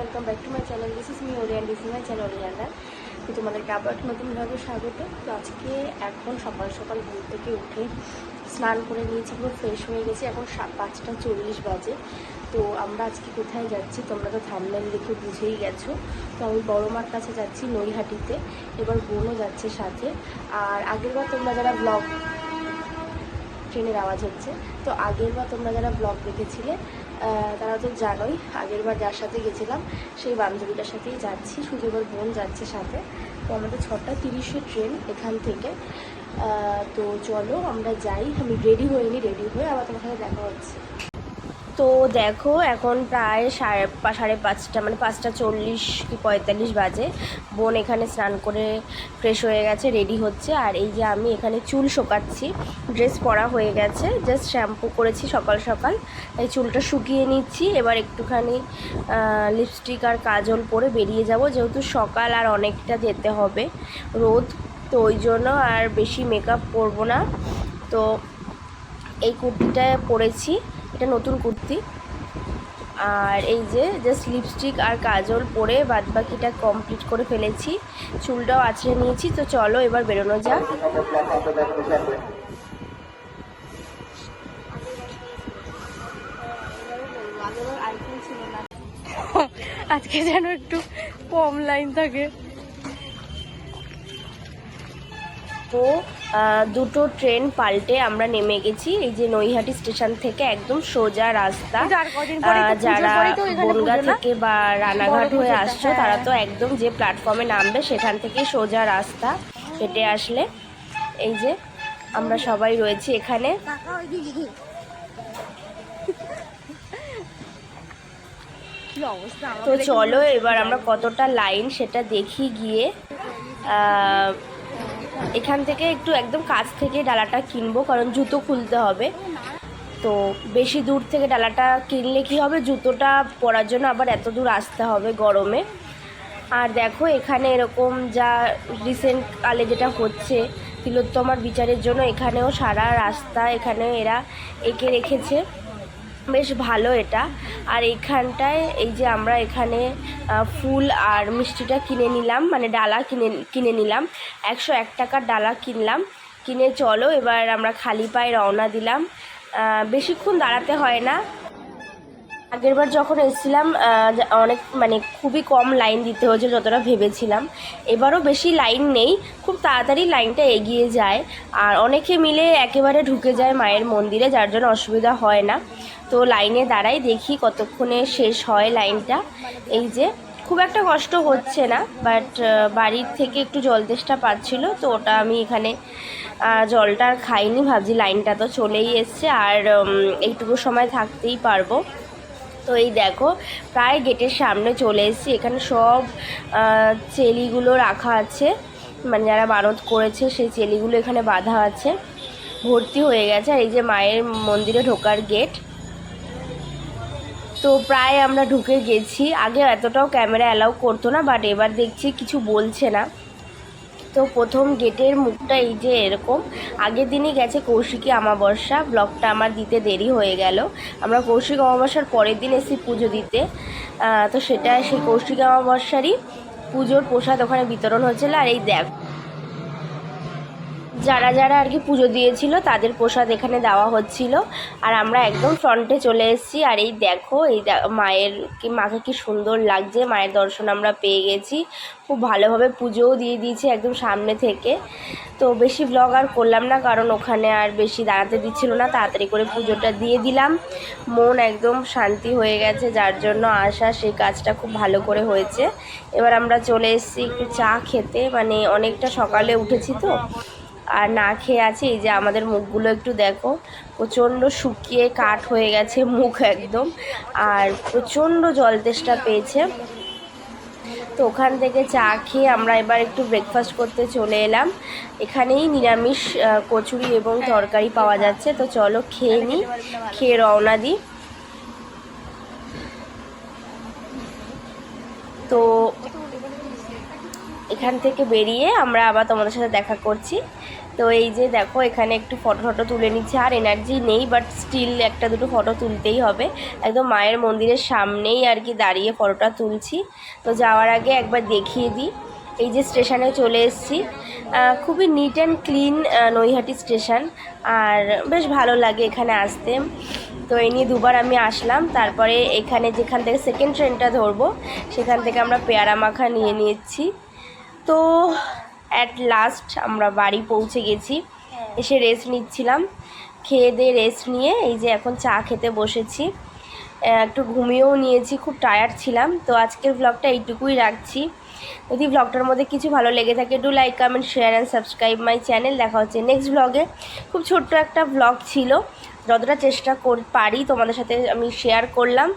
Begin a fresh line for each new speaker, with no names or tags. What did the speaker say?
Welcome back to my channel this is me Oriana this my channel Oriana তো তোমাদেরকে আবার একটা নতুন ভাবে স্বাগত। তো আজকে এখন সকাল সকাল ঘুম থেকে উঠে স্নান করে নিয়েছি, পুরো ফ্রেশ হয়ে গেছি। এখন পাঁচটা চল্লিশ বাজে। তো আমরা আজকে কোথায় যাচ্ছি তোমরা তো থামলেন দেখে বুঝেই গেছো। তো আমি বড় মার কাছে যাচ্ছি নৈহাটিতে। এবার বোনও যাচ্ছে সাথে। আর আগেরবার তোমরা যারা ব্লগ ট্রেনের আওয়াজ হচ্ছে, তো আগের বার তোমরা যারা ব্লগ দেখেছিলে তারা তো জানোই, আগের বার যার সাথে গেছিলাম, সেই বান্ধবীটার সাথেই যাচ্ছি এবার বোন যাচ্ছে সাথে। তো আমাদের ছটা তিরিশে ট্রেন এখান থেকে। তো চলো আমরা যাই, আমি রেডি হইনি রেডি হয়ে আবার তোমার সাথে দেখা হচ্ছে। তো দেখো, এখন প্রায় সাড়ে সাড়ে পাঁচটা মানে পাঁচটা চল্লিশ কি পঁয়তাল্লিশ বাজে। বোন এখানে স্নান করে ফ্রেশ হয়ে গেছে রেডি হচ্ছে। আর এই যে আমি এখানে চুল শোকাচ্ছি ড্রেস পরা হয়ে গেছে। জাস্ট শ্যাম্পু করেছি সকাল সকাল এই চুলটা শুকিয়ে নিচ্ছি। এবার একটুখানি লিপস্টিক আর কাজল পরে বেরিয়ে যাব। যেহেতু সকাল আর অনেকটা যেতে হবে রোদ, তো ওই জন্য আর বেশি মেকআপ করব না। তো এই কুর্তিটা পরেছি। এটা নতুন কুর্তি। আর এই যে জাস্ট লিপস্টিক আর কাজল পরে বাদবাকিটা কমপ্লিট করে ফেলেছি। চুলটাও আছড়ে নিয়েছি, তো চলো এবার বেরোনো যাক। আজকে যেন একটু কম লাইন থাকে। তো দুটো ট্রেন পাল্টে আমরা নেমে গেছি। এই যে নৈহাটি স্টেশন থেকে একদম সোজা রাস্তা। যারা বনগা থেকে বা রানাঘাট হয়ে আসছো। তারা তো একদম যে প্ল্যাটফর্মে নামবে সেখান থেকে সোজা রাস্তা হেঁটে আসলে। এই যে আমরা সবাই রয়েছি এখানে। তো চলো এবার আমরা কতটা লাইন সেটা দেখি গিয়ে। এখান থেকে একটু একদম কাছ থেকে ডালাটা কিনবো, কারণ জুতো খুলতে হবে। তো বেশি দূর থেকে ডালাটা কিনলে কি হবে? জুতোটা পরার জন্য আবার এত দূর আসতে হবে গরমে। আর দেখো, এখানে এরকম যা রিসেন্ট কালে যেটা হচ্ছে, তিলোত্তমার বিচারের জন্য এখানেও সারা রাস্তা এখানে এরা এঁকে রেখেছে। বেশ ভালো এটা। আর এইখানটায়, এই যে আমরা এখানে ফুল আর মিষ্টিটা কিনে নিলাম মানে ডালা কিনে কিনে নিলাম। একশো এক টাকার ডালা কিনলাম। কিনে চলো, এবার আমরা খালি পায়ে রওনা দিলাম। বেশিক্ষণ দাঁড়াতে হয় না। আগেরবার যখন এসেছিলাম অনেক মানে খুবই কম লাইন দিতে হয়েছে যতটা ভেবেছিলাম। এবারও বেশি লাইন নেই, খুব তাড়াতাড়ি লাইনটা এগিয়ে যায়। আর অনেকে মিলে একেবারে ঢুকে যায় মায়ের মন্দিরে, যার জন্য অসুবিধা হয় না। তো লাইনে দাঁড়াই দেখি কতক্ষণে শেষ হয় লাইনটা। এই যে, খুব একটা কষ্ট হচ্ছে না, বাট বাড়ির থেকে একটু জল তেষ্টা পাচ্ছিল, তো ওটা আমি এখানে জলটা খাইনি, ভাবছি লাইনটা তো চলেই এসছে। আর এইটুকু সময় থাকতেই পারব। তো এই দেখো, প্রায় গেটের সামনে চলে এসেছি। এখানে সব চেলিগুলো রাখা আছে। মানে যারা মানত করেছে, সেই চেলিগুলো এখানে বাঁধা আছে। ভর্তি হয়ে গেছে। আর এই যে মায়ের মন্দিরে ঢোকার গেট। তো প্রায় আমরা ঢুকে গেছি। আগে এতটাও ক্যামেরা অ্যালাউ করতো না, বাট এবার দেখছি কিছু বলছে না। তো প্রথম গেটের মুখটা এই যে এরকম। আগের দিনই গেছে কৌশিকী অমাবস্যা, ব্লগটা আমার দিতে দেরি হয়ে গেল। আমরা কৌশিক অমাবস্যার পরের দিন এসেছি পুজো দিতে। তো সেটা সেই কৌশিক অমাবস্যারই পুজোর প্রসাদ ওখানে বিতরণ হচ্ছিল আর এই দেখ যারা যারা আর কি পুজো দিয়েছিল তাদের প্রসাদ এখানে দেওয়া হচ্ছিল। আর আমরা একদম ফ্রন্টে চলে এসেছি। আর এই দেখো, এই মায়ের কি, মাকে কি সুন্দর লাগছে। মায়ের দর্শন আমরা পেয়ে গেছি। খুব ভালোভাবে পুজোও দিয়ে দিয়েছি একদম সামনে থেকে। তো বেশি ব্লগ আর করলাম না, কারণ ওখানে আর বেশি দাঁড়াতে দিচ্ছিল না। তাড়াতাড়ি করে পুজোটা দিয়ে দিলাম। মন একদম শান্তি হয়ে গেছে, যার জন্য আসা সেই কাজটা খুব ভালো করে হয়েছে। এবার আমরা চলে এসেছি একটু চা খেতে। মানে অনেকটা সকালে উঠেছি তো। আর না খেয়ে আছি এই যে আমাদের মুখগুলো একটু দেখো প্রচণ্ড শুকিয়ে কাঠ হয়ে গেছে মুখ একদম আর প্রচণ্ড জল তেষ্টা পেয়েছে। তো ওখান থেকে চা খেয়ে আমরা এবার একটু ব্রেকফাস্ট করতে চলে এলাম। এখানেই নিরামিষ কচুরি এবং তরকারি পাওয়া যাচ্ছে। তো চলো খেয়ে নিই খেয়ে রওনা দিই। তো এখান থেকে বেরিয়ে আমরা আবার তোমাদের সাথে দেখা করছি। তো এই যে দেখো, এখানে একটু ফটো ফটো তুলে নিচ্ছে। আর এনার্জি নেই বাট স্টিল একটা দুটো ফটো তুলতেই হবে। একদম মায়ের মন্দিরের সামনেই আর কি দাঁড়িয়ে ফটোটা তুলছি। তো যাওয়ার আগে একবার দেখিয়ে দিই। এই যে স্টেশনে চলে এসেছি। খুবই neat and clean Naihati station আর বেশ ভালো লাগে এখানে আসতে। তো এই নিয়ে দুবার আমি আসলাম। তারপরে এখানে যেখান থেকে সেকেন্ড ট্রেনটা ধরবো, সেখান থেকে আমরা পেয়ারা মাখা নিয়ে নিয়েছি। তো অ্যাট লাস্ট আমরা বাড়ি পৌঁছে গেছি। এসে রেস্ট নিচ্ছিলাম। খেয়ে দিয়ে রেস্ট নিয়ে এই যে এখন চা খেতে বসেছি। একটু ঘুমিয়েও নিয়েছি খুব টায়ার্ড ছিলাম। তো আজকের ব্লগটা এইটুকুই রাখছি। যদি ব্লগটার মধ্যে কিছু ভালো লেগে থাকে do like comment share and subscribe my channel দেখা হচ্ছে নেক্সট ব্লগে খুব ছোট্ট একটা ব্লগ ছিল। যতটা চেষ্টা কর পারি তোমাদের সাথে আমি শেয়ার করলাম।